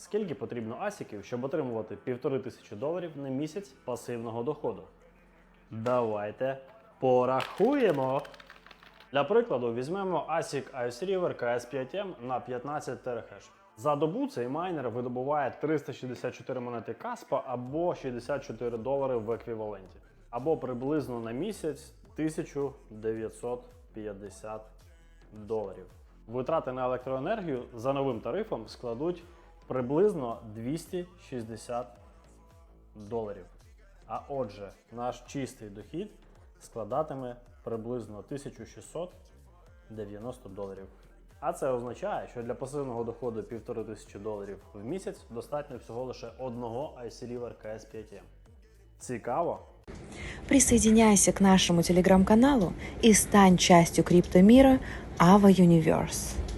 Скільки потрібно асіків, щоб отримувати півтори тисячі доларів на місяць пасивного доходу? Давайте порахуємо. Для прикладу, візьмемо ASIC Ice River KS5M на 15 терахеш. За добу цей майнер видобуває 364 монети Каспа або 64 долари в еквіваленті, або приблизно на місяць 1950 доларів. Витрати на електроенергію за новим тарифом складуть приблизно 260 доларів. А отже, наш чистий дохід складатиме приблизно 1690 доларів. А це означає, що для пасивного доходу 1500 доларів в місяць достатньо всього лише одного IC River KS5M. Цікаво? Присоединяйся к нашему телеграм-каналу и стань частью криптомира Ava Universe.